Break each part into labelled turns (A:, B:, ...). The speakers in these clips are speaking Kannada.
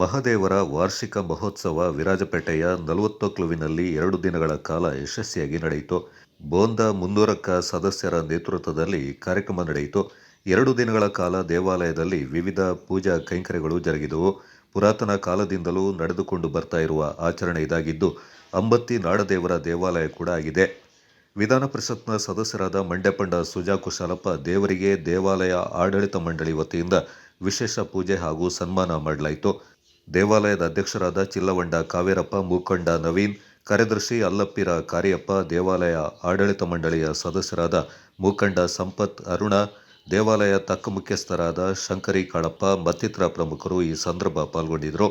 A: ಮಹದೇವರ ವಾರ್ಷಿಕ ಮಹೋತ್ಸವ ವಿರಾಜಪೇಟೆಯ ನಲವತ್ತೊಕ್ಲುವಿನಲ್ಲಿ ಎರಡು ದಿನಗಳ ಕಾಲ ಯಶಸ್ವಿಯಾಗಿ ನಡೆಯಿತು. ಬೋಂದ ಮುನ್ನೂರಕ್ಕ ಸದಸ್ಯರ ನೇತೃತ್ವದಲ್ಲಿ ಕಾರ್ಯಕ್ರಮ ನಡೆಯಿತು. ಎರಡು ದಿನಗಳ ಕಾಲ ದೇವಾಲಯದಲ್ಲಿ ವಿವಿಧ ಪೂಜಾ ಕೈಂಕರ್ಯಗಳು ಜರುಗಿದವು. ಪುರಾತನ ಕಾಲದಿಂದಲೂ ನಡೆದುಕೊಂಡು ಬರ್ತಾ ಇರುವ ಆಚರಣೆ ಇದಾಗಿದ್ದು, ಅಂಬತ್ತಿ ನಾಡದೇವರ ದೇವಾಲಯ ಕೂಡ ಆಗಿದೆ. ವಿಧಾನ ಪರಿಷತ್ನ ಸದಸ್ಯರಾದ ಮಂಡ್ಯಪಂಡ ಸುಜಾ ಕುಶಾಲಪ್ಪ ದೇವರಿಗೆ ದೇವಾಲಯ ಆಡಳಿತ ಮಂಡಳಿ ವತಿಯಿಂದ ವಿಶೇಷ ಪೂಜೆ ಹಾಗೂ ಸನ್ಮಾನ ಮಾಡಲಾಯಿತು. ದೇವಾಲಯದ ಅಧ್ಯಕ್ಷರಾದ ಚಿಲ್ಲವಂಡ ಕಾವೇರಪ್ಪ, ಮುಖಂಡ ನವೀನ್, ಕಾರ್ಯದರ್ಶಿ ಅಲ್ಲಪ್ಪಿರ ಕಾರ್ಯಪ್ಪ, ದೇವಾಲಯ ಆಡಳಿತ ಮಂಡಳಿಯ ಸದಸ್ಯರಾದ ಮುಖಂಡ ಸಂಪತ್ ಅರುಣ, ದೇವಾಲಯ ತಕ್ಕ ಮುಖ್ಯಸ್ಥರಾದ ಶಂಕರಿ ಕಾಳಪ್ಪ, ಮತ್ತಿತರ ಪ್ರಮುಖರು ಈ ಸಂದರ್ಭ ಪಾಲ್ಗೊಂಡಿದ್ದರು.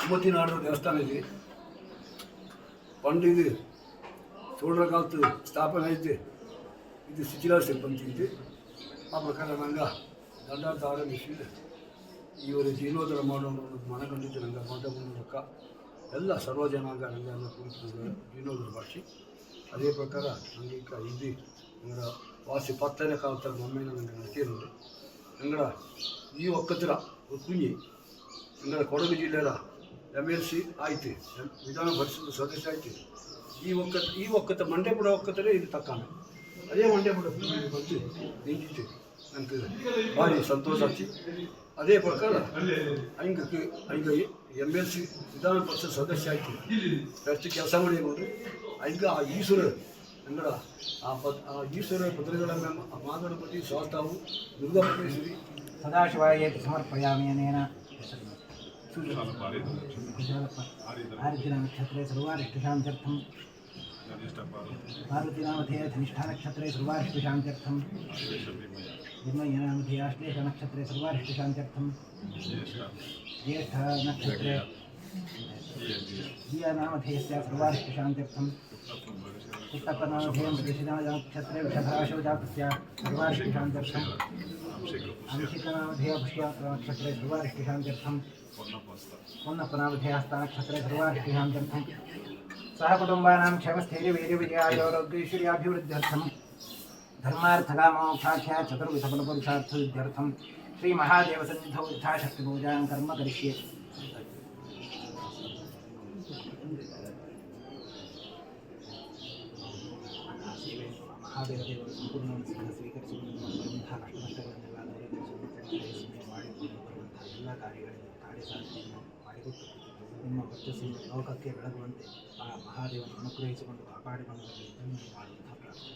B: ಅಮ್ಮತಿ ನಾಡು ದೇವಸ್ಥಾನ ಐತಿ ಪಂಡು ಇದು ಚೋಳರ ಕಾಲದ್ದು ಸ್ಥಾಪನೆ ಐತಿ ಇದು ಶಿಥಿಲಾಶಿಲ್ಪಂತ ಇದು ಆ ಪ್ರಕಾರ ನಂಗೆ ದಂಡಾರ್ಥ ಆರಂಭಿಸಿ ಒಂದು ಜೀರ್ಣೋದ್ಧಾರ ನಂಗೆ ಮಾತ ಮೂಲಕ ಎಲ್ಲ ಸರ್ವ ಜನಾಂಗ ರಂಗ ಎಲ್ಲ ಭಾಷೆ ಅದೇ ಪ್ರಕಾರ ಈಗ ಇದು ನಂಗಡ ವಾಸಿ ಪತ್ತನೇ ಕಾಲ ಥರ ಮೊಮ್ಮೆ ನನಗೆ ನಟಿಯರು ನಂಗಡ ಈ ಒಕ್ಕತ್ರ ಕುಂಜಿ ನಂಗಡ ಕೊಡಗು ಜಿಲ್ಲೆಯ ಎಂ ಎಲ್ ಸಿ ಆಯ್ತು. ವಿಧಾನ ಪರಿಷತ್ ಸದಸ್ಯ ಆಯ್ತು. ಈ ಒಕ್ಕ ಈ ಒಕ್ಕತ್ತ ಮಂಡ್ಯಪುರ ಒಕ್ಕತ್ತರೆ ಇದು ತಕ್ಕಾನೆ ಅದೇ ಮಂಡ್ಯಪುರ ಬಂದು ನಿಂತಿತ್ತು ನನಗೆ ಭಾರಿ ಸಂತೋಷ ಆಚಿ ಅದೇ ಪ್ರಕಾರ ಹಂಗೆ ಹಂಗೆ ಎಮ್ ಎಲ್ ಸಿ ವಿಧಾನ ಪರಿಷತ್ ಸದಸ್ಯ ಆಯಿತು ಎಷ್ಟು ಕೆಲಸ ಮಾಡಿರ್ಬೋದು ಹಂಗೆ ಆ ಈಶ್ವರ ಅಂದ್ರೆ ಆ ಪತ್ ಆ ಈಶ್ವರ ಪತ್ರಗಳ ಮ್ಯಾಮ್ ಆ ಮಾದಣಪತಿ ಸಾತಾವು
C: ದುರ್ಗಾ ಪರಮೇಶ್ವರಿ ಸದಾಶಿವಾಯ ಸಮರ್ಪಯಾಮಿ ಅನೇನ ಆರಿದ್ರ ನಕ್ಷತ್ರೆ ಸರ್ವಾರಿಷ್ಟಾಂತ್ಯರ್ಥಂ ಪಾರ್ವತಿನಾಮಧೇಯ हिमयनामधियाश्लेषनक्षत्रे सर्वारिष्टशान्त्यर्थं ज्येष्ठनक्षत्रे दियानामधेयस्य सर्वारिष्टशान्त्यर्थं पुस्तकनामधेयं प्रदेशिनानक्षत्रे विषभाषो जातस्य सर्वारिष्टशान्त्यर्थम् अंशिकनामधेयपुष्यात्रणक्षत्रे सर्वारिष्टशान्त्यर्थं उन्नपनामधेयस्तानक्षत्रे सर्वारिष्टशान्त्यर्थं सह कुटुम्बानां धर्मार्थकामोक्षाख्या चतुर्विधफलपुरुषार्थसिद्ध्यर्थं श्रीमहादेवसन्निधौ यथाशक्तिपूजां कर्म करिष्ये ಮಹಾದೇವದೇವರು ಸಂಪೂರ್ಣ ಮನಸ್ಸಿನಿಂದ ಸ್ವೀಕರಿಸಿಕೊಂಡು ಬರುವಂತಹ ಕಷ್ಟನಷ್ಟಗಳನ್ನೆಲ್ಲ ದೂರೀಕರಿಸುವಂತೆ ಮಾಡಿಕೊಂಡು ಬರುವಂತಹ ಎಲ್ಲ ಕಾರ್ಯಗಳನ್ನು ಕಾರ್ಯ ಸಾಧನೆಯನ್ನು ಮಾಡಿಕೊಟ್ಟು ನಿಮ್ಮ ವರ್ಚಸ್ಸು ಲೋಕಕ್ಕೆ ಬೆಳಗುವಂತೆ ಆ ಮಹಾದೇವನ ಅನುಗ್ರಹಿಸಿಕೊಂಡು ಕಾಪಾಡಿಕೊಂಡು ಬರಲಿ ಎಂದು ಮಾಡುವಂತಹ ಪ್ರಾರ್ಥನೆ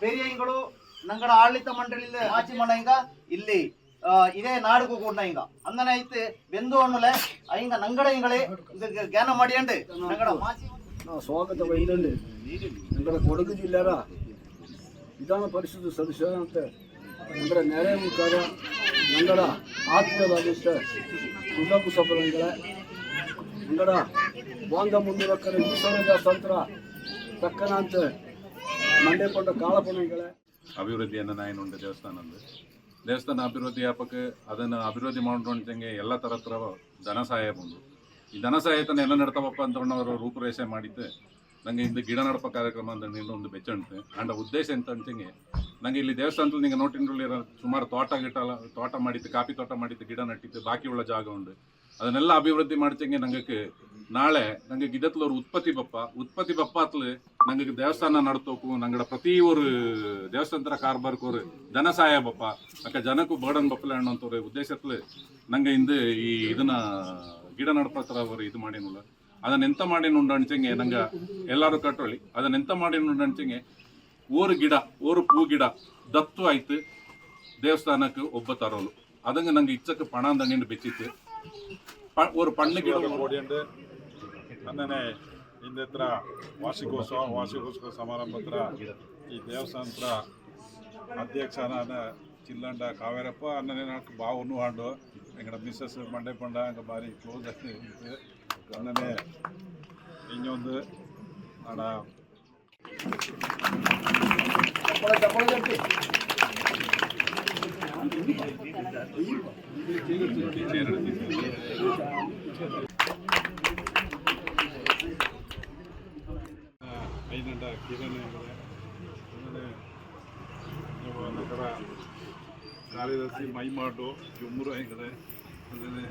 D: ಪೇರಿಯಂಗಳು ನಂಗಡ ಆಡಳಿತ ಮಂಡಳಿಯಿಂದ ಆಚಿ ಮಾಡ ಹಿಂಗ ಇಲ್ಲಿ ಇದೇ ನಾಡುಗೂ ಕೂಡ ಹಿಂಗ ಅಂದನೆ ಐತೆ, ಬೆಂದು ಅನ್ನಲೆ ಹಿಂಗ ನಂಗಡ ಹಿಂಗಳಿ ಜ್ಞಾನ ಮಾಡಿ ಅಂಡೆ ನಂಗಡ ಮಾಚಿ
B: ಸ್ವಾಗತ ವೈನಲ್ಲಿ ನಂಗಡ ಕೊಡಗು ಜಿಲ್ಲೆಯ ವಿಧಾನ ಪರಿಷತ್ ಸದಸ್ಯರಂತ ನಂಗಡ ನೆರೆ ಮುಖಾರ ನಂಗಡ ಆತ್ಮೀಯವಾದಂಥ ಕುಂದಪು ಸಭೆಗಳ ನಂಗಡ ಬಾಂಧ ಮುನ್ನೂರಕ್ಕರ ಈಶ್ವರ ಸಂತರ ತಕ್ಕನಂತ ಮಂಡ್ಯಕೊಂಡ ಕಾಳಪಣಿಗಳೇ
E: ಅಭಿವೃದ್ಧಿಯನ್ನು ದೇವಸ್ಥಾನ ಅಂದ್ರೆ ದೇವಸ್ಥಾನ ಅಭಿವೃದ್ಧಿ ಆಪಕ್ಕೆ ಅದನ್ನು ಅಭಿವೃದ್ಧಿ ಮಾಡೋಂಚಂಗೆ ಎಲ್ಲ ಥರ ಹತ್ರ ಧನ ಸಹಾಯ ಬಂದು. ಈ ಧನ ಸಹಾಯತನ ಎಲ್ಲ ನಡ್ತಾವಪ್ಪ ಅಂತ ಅವರು ರೂಪುರೇಷೆ ಮಾಡಿದ್ದೆ. ನನಗೆ ಇಂದು ಗಿಡ ನಡಪ ಕಾರ್ಯಕ್ರಮ ಅಂತ ಒಂದು ಬೆಚ್ಚಂಟು. ಅಂಡ ಉದ್ದೇಶ ಎಂತ ಅಂತಂಗೆ ನಂಗೆ ಇಲ್ಲಿ ದೇವಸ್ಥಾನದಲ್ಲಿ ನಿಂಗೆ ನೋಟಿನಲ್ಲಿ ಸುಮಾರು ತೋಟ ಗಿಟ ತೋಟ ಮಾಡಿದ್ದು, ಕಾಫಿ ತೋಟ ಮಾಡಿದ್ದು, ಗಿಡ ನಟ್ಟಿದ್ದು ಬಾಕಿ ಉಳ್ಳ ಜಾಗ ಉಂಡು ಅದನ್ನೆಲ್ಲ ಅಭಿವೃದ್ಧಿ ಮಾಡ್ತಂಗೆ ನಂಗೆ ನಾಳೆ ನಂಗೆ ಗಿಡತ್ಲ ஒரு ಉತ್ಪತ್ತಿ ಬಪ್ಪ ಉತ್ಪತ್ತಿ ಬಪ್ಪ ಅತ್ಲು ನಂಗೆ ದೇವಸ್ಥಾನ ನಡ್ತೋಕು ನಂಗಡ ಪ್ರತಿ ಒಂದು ದೇವಸ್ಥಾನ ಕಾರ್ಬಾರ್ಕ್ ஒரு ಧನ ಸಹಾಯ ಬಪ್ಪ ಅಕ್ಕ ಜನಕ್ಕೂ ಬರ್ಡನ್ ಬಪ್ಪಲೆ ಅನ್ನೋಂಥ ஒரு ಉದ್ದೇಶತ್ಲು ನಂಗೆ ಇಂದು ಈ ಇದನ್ನ ಗಿಡ ನಡಪತ್ರ ಅವರು ಇದು ಮಾಡಿನಲ್ಲ ಅದನ್ನ ಎಂತ ಮಾಡಿನುಂಡು ಅಣ್ಚಂಗೆ ನಂಗೆ ಎಲ್ಲರೂ ಕಟ್ಟೊಳ್ಳಿ ಅದನ್ನ ಎಂತ ಮಾಡಿನುಂಡು ಅಣ್ಚಂಗೆ ಓರು ಗಿಡ ಓರು ಪೂ ಗಿಡ ದತ್ತು ಆಯ್ತು ದೇವಸ್ಥಾನಕ್ಕೆ ಒಬ್ಬ ತರೋಲು ಅದಂಗೆ ನಂಗೆ ಇಚ್ಚಕ್ಕೆ ಪಣ ದಂಡಿನ ಬೆಚ್ಚಿತ್ತು ಪ ஒரு ಪಣ್ಣು ಗಿಡ
F: ಅಂದನೆ ಹಿಂದೆ ಹತ್ರ ವಾರ್ಷಿಕೋತ್ಸವ ವಾರ್ಷಿಕೋತ್ಸವ ಸಮಾರಂಭ ಹತ್ರ ಈ ದೇವಸ್ಥಾನ ಹತ್ರ ಅಧ್ಯಕ್ಷನ ಚಿಲ್ಲಂಡ ಕಾವೇರಪ್ಪ ಅನ್ನನೇ ನಾಲ್ಕು ಬಾವನ್ನು ಹಾಂಡು ಹೆಂಗಡ ಮಿಸ್ಸಸ್ ಮಂಡೆ ಪಂಡ, ಹಂಗೆ ಭಾರಿ ಕ್ಲೋಸ್ ಆಗಿ ಅನ್ನನೇ ಇನ್ನೊಂದು ನಾಡ ಚೇರ ಆಗಿದೆ ಆಮೇಲೆ ನೀವು ನಂತರ ಕಾರ್ಯದರ್ಶಿ ಮೈಮಾಡು, ಜುಮ್ಮುರು ಆಗಿದೆ. ಆಮೇಲೆ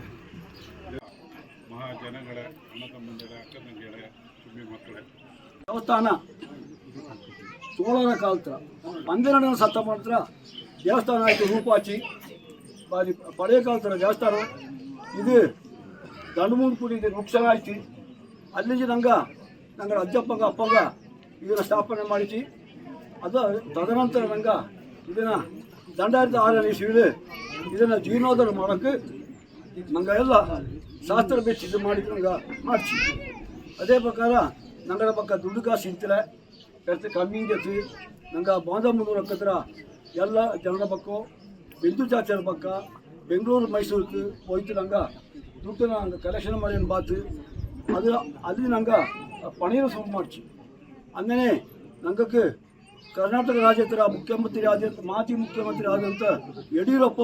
F: ಮಹಾಜನಗಳೇ ಅಣ್ಣ ತಮ್ಮಂದಿರ ಅಕ್ಕ ತಂಗಿಯರೇ ಚುಮ್ಮಿ ಮಕ್ಕಳೇ.
B: ದೇವಸ್ಥಾನ ಚೋಳರ ಕಾಲತ್ರ ಪನ್ನೆರಡನೇ ಶತಮಾನತ್ರ ದೇವಸ್ಥಾನ ಆಯಿತು ರೂಪಾಚಿ ಬಾರಿ ಪழைய ಕಾಲತ್ರ ದೇವಸ್ಥಾನ. ಇದು ದಂಡಮೂರು ಕೂಡಿ ಇದು ವೃಕ್ಷ ಆಯ್ತು. ಅಲ್ಲಿಂದ ನಂಗ ನಂಗೆ ಅಜ್ಜಪ್ಪಗ, ಅಪ್ಪಗ ಇದನ್ನು ಸ್ಥಾಪನೆ ಮಾಡಿಸಿ ಅದು ತದನಂತರ ನಂಗ ಇದನ್ನು ದಂಡಾರಿತ ಆರನೇ ಇಸ್ವಿಲಿ ಇದನ್ನು ಜೀರ್ಣೋದ್ಧಾರ ಮಾಡೋಕ್ಕೆ ನಂಗೆ ಎಲ್ಲ ಶಾಸ್ತ್ರ ಬೆಚ್ಚ ಇದು ಮಾಡಿದ್ರು ನಂಗೆ ಮಾಡಿಸಿ ಅದೇ ಪ್ರಕಾರ ನಂಗಡ ಪಕ್ಕ ದುಡ್ಡು ಕಾಸು ಇಂತಿಲ್ಲ ಖರ್ಚು ಕಮ್ಮಿ ಇಂಗತಿ ನಂಗೆ ಬಾಂಧ ಮುನ್ನೂರು ಹಕ್ಕತ್ರ ಎಲ್ಲ ಜನರ ಪಕ್ಕ ಬೆಂದು ಚಾಚರ ಪಕ್ಕ ಬೆಂಗಳೂರು ಮೈಸೂರಿಗೆ ಹೋಯ್ತು ನಂಗೆ ದುಡ್ಡು ನಂಗೆ ಕಲೆಕ್ಷನ್ ಮಾಡಿ ಬಾತು ಅದು ಅಲ್ಲಿ ನಂಗೆ ಪಣೀರು ಶುರು ಅಂದನೇ ನಂಗಕ್ಕೆ ಕರ್ನಾಟಕ ರಾಜ್ಯದ ಮುಖ್ಯಮಂತ್ರಿ ಆದ ಮಾಜಿ ಮುಖ್ಯಮಂತ್ರಿ ಆದಂಥ ಯಡಿಯೂರಪ್ಪ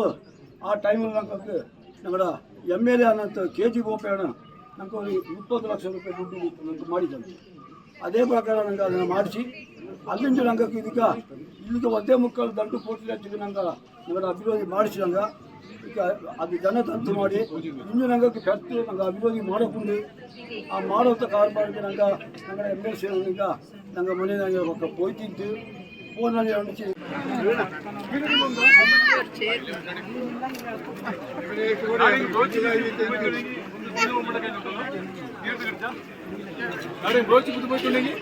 B: ಆ ಟೈಮಲ್ಲಿ ನಂಗಕ್ಕೆ ನಮ್ಮ ಎಂ ಎಲ್ ಎ ಆದಂಥ ಕೆ ಜಿ ಗೋಪಯ್ಯಣ್ಣ ನಂಗೆ ಇಪ್ಪತ್ತು ಲಕ್ಷ ರೂಪಾಯಿ ದುಡ್ಡು ನಂಗೆ ಮಾಡಿದಂತೆ ಅದೇ ಪ್ರಕಾರ ನಂಗೆ ಅದನ್ನು ಮಾಡಿಸಿ, ಅಲ್ಲಿಂದ ನಂಗೆ ಇದೀಗ, ಇಲ್ಲಿಗೆ ಒಂದೇ ಮುಕ್ಕಾಲು ದಂಡು ಕೋಟಿ ಹಚ್ಚಿಗೆ ನಂಗೆ ನಂಗೆ ಅಭಿವೃದ್ಧಿ ಮಾಡಿಸಿ ನಂಗೆ. ಈಗ ಅದು ಜನ ತಂತು ಮಾಡಿ, ಇನ್ನು ನಂಗೆ ಖರ್ಚು ನಂಗೆ ಅಭಿವೃದ್ಧಿ ಮಾಡೋಕೊಂಡು ಆ ಮಾಡೋಂಥ ಕಾರ್ಪಾಡಿಗೆ ನಂಗೆ ನಂಗೆ ಎಂ ಎಲ್ ಸಿ நாங்கள் மணி நாங்கள் ఒక పోయింది పోనాలి ఉండి ബ്രോച്ച് ബുദ്ധിമുട്ടുണ്ടെങ്കിൽ